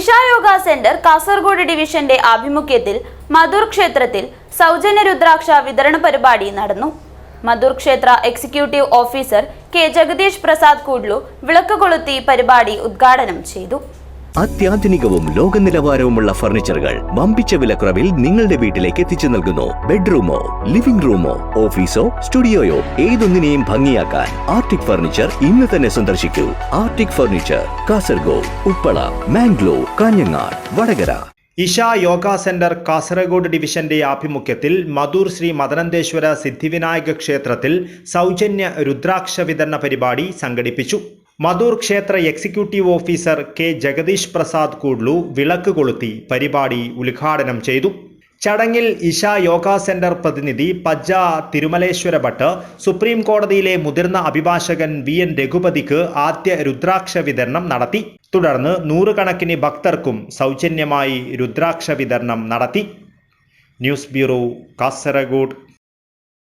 ഇഷായോഗ centre Kasaragod ഡിവിഷന്റെ ആഭിമുഖ്യത്തിൽ മധുർ ക്ഷേത്രത്തിൽ സൗജന്യ രുദ്രാക്ഷ വിതരണ പരിപാടി നടന്നു. മധുർ ക്ഷേത്ര executive officer K. Jagadish Prasad Kudlu വിളക്ക് കൊളുത്തി പരിപാടി ഉദ്ഘാടനം ചെയ്തു. അത്യാധുനികവും ലോക നിലവാരവുമുള്ള ഫർണിച്ചറുകൾ വമ്പിച്ച വിലക്കുറവിൽ നിങ്ങളുടെ വീട്ടിലേക്ക് എത്തിച്ചു നൽകുന്നു. ബെഡ്റൂമോ ലിവിംഗ് റൂമോ ഓഫീസോ സ്റ്റുഡിയോയോ ഏതൊന്നിനെയും ഭംഗിയാക്കാൻ ആർട്ടിക് ഫർണിച്ചർ ഇന്ന് തന്നെ സന്ദർശിക്കൂ. Arctic furniture Kasaragod Uppala Mangalore Kanhangad Vadakara. Isha Yoga centre Kasaragod ഡിവിഷന്റെ ആഭിമുഖ്യത്തിൽ മധൂർ ശ്രീ മദനന്തേശ്വര സിദ്ധിവിനായക ക്ഷേത്രത്തിൽ സൗജന്യ രുദ്രാക്ഷ വിതരണ പരിപാടി സംഘടിപ്പിച്ചു. മധൂർ ക്ഷേത്ര executive officer K Jagadish Prasad Kudlu വിളക്ക് കൊളുത്തി പരിപാടി ഉദ്ഘാടനം ചെയ്തു. ചടങ്ങിൽ ഇഷ യോഗ സെന്റർ പ്രതിനിധി പജ്ജ തിരുമലേശ്വര ഭട്ട് സുപ്രീം കോടതിയിലെ മുതിർന്ന അഭിഭാഷകൻ വി എൻ രഘുപതിക്ക് ആദ്യ രുദ്രാക്ഷ വിതരണം നടത്തി. തുടർന്ന് നൂറുകണക്കിന് ഭക്തർക്കും സൗജന്യമായി രുദ്രാക്ഷ വിതരണം നടത്തി. News bureau Kasaragod.